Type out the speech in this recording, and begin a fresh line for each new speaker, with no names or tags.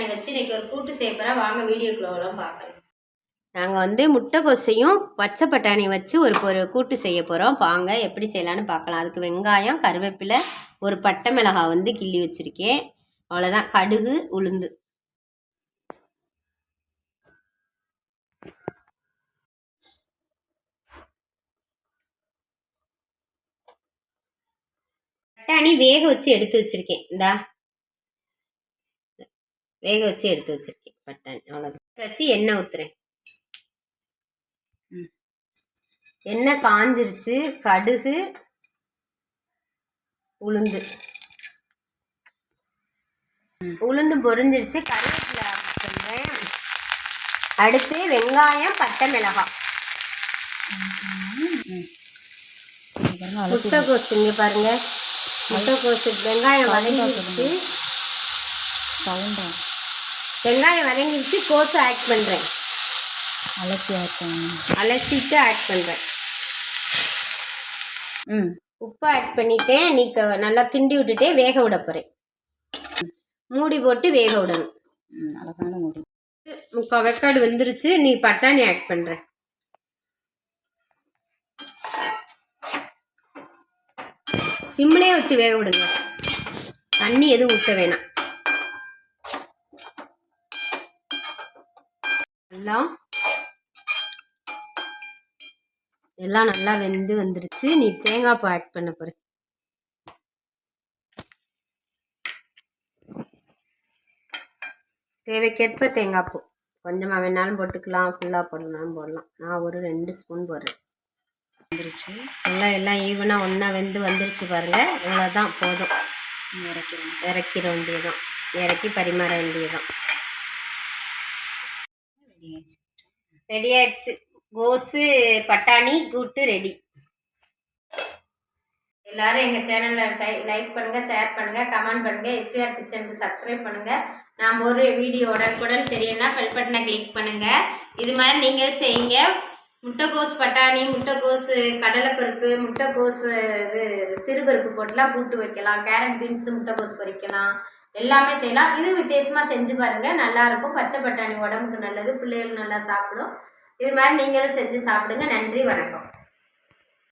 பட்டாணி வச்சு இன்றைக்கி ஒரு கூட்டு செய்யப்போகிறா வாங்க வீடியோக்குள்ளவெல்லாம் பார்க்கலாம். நாங்கள் வந்து முட்டைகோசையும் பச்சை பட்டாணி வச்சு ஒரு ஒரு கூட்டு செய்ய போகிறோம் வாங்க எப்படி செய்யலான்னு பார்க்கலாம். அதுக்கு வெங்காயம் கருவேப்பிலை ஒரு பட்டை மிளகாய் வந்து கிள்ளி வச்சுருக்கேன். அவ்வளோதான் கடுகு உளுந்து. பட்டாணி வேக வச்சு எடுத்து வச்சுருக்கேன். இந்தா. வேக வச்சு எடுத்து வச்சுருக்கேன் பட்டாணி அவ்வளோதான் வச்சு எண்ணெய் ஊற்றுறேன் எண்ணெய் காஞ்சிருச்சு கடுகு உளுந்து. உளுந்து பொரிஞ்சிருச்சு கருவேப்பிலை பண்ணுறேன் அடுத்து வெங்காயம் பட்டை மிளகாய். முட்டைக்கோசு இங்கே பாருங்க. முட்டைக்கோசு வெங்காயம் வதங்கிடுச்சு
சவுண்டா.
வெங்காயம் வதங்கிடுச்சு கோசு ஆட் பண்ணுறேன்
அலசி ஆட்டணும்
அலசிட்டு ஆட் பண்ணுறேன்
ம்.
உப்பு ஆட் பண்ணிட்டேன். நீ க- நல்லா கிண்டி விட்டுட்டே வேக விட போகிறேன் மூடி போட்டு வேக விடணும்.
அழகான முடி.
முக்கால் வெக்காடு வெந்துருச்சு. நீ பட்டாணி ஆட் பண்ணுற சிம்லே வச்சு வேக விடுங்க. தண்ணி எதுவும் ஊற்ற வேணாம். எல்லாம் எல்லாம் நல்லா வெந்து வந்துருச்சு. நீ தேங்காய் பூ ஆட் பண்ண போற. தேவைக்கேற்ப தேங்காய் பூ. கொஞ்சமாக வேணாலும் போட்டுக்கலாம். ஃபுல்லாக போடணும்னாலும் போடலாம். நான் ஒரு ரெண்டு ஸ்பூன் போடுறேன்.
வந்துருச்சு.
நல்லா எல்லாம் ஈவனாக ஒன்றா வெந்து வந்துருச்சு பாருங்கள் இவ்வளோதான் போதும்.
இறக்கிறேன்
இறக்கிற வேண்டியதான் இறக்கி பரிமாற
வேண்டியதான்
ரெடி ஆயிடுச்சு. கோஸு பட்டாணி கூட்டு ரெடி. எல்லாரும் எங்கள் சேனலில் லைக் பண்ணுங்கள் ஷேர் பண்ணுங்கள் கமெண்ட் பண்ணுங்கள் எஸ்விஆர் கிச்சனுக்கு சப்ஸ்கிரைப் பண்ணுங்கள் நாம் ஒரு வீடியோ உடனுக்குடன் தெரியணும்னா பெல் பட்டனை கிளிக் பண்ணுங்கள் இது மாதிரி நீங்களும் செய்யுங்க. முட்டைக்கோஸ் பட்டாணி முட்டைக்கோஸ் கடலைப்பருப்பு முட்டைக்கோஸ் இது சிறுபருப்பு போட்டுலாம் கூட்டு வைக்கலாம். கேரட் பீன்ஸ் முட்டைக்கோஸ் பொரிக்கலாம் எல்லாமே செய்யலாம். இது வித்தியாசமாக செஞ்சு பாருங்கள் நல்லாயிருக்கும் பச்சை பட்டாணி உடம்புக்கு நல்லது. பிள்ளைகள் நல்லா சாப்பிடும். இது மாதிரி நீங்களும் செஞ்சு சாப்பிடுங்க. நன்றி வணக்கம்.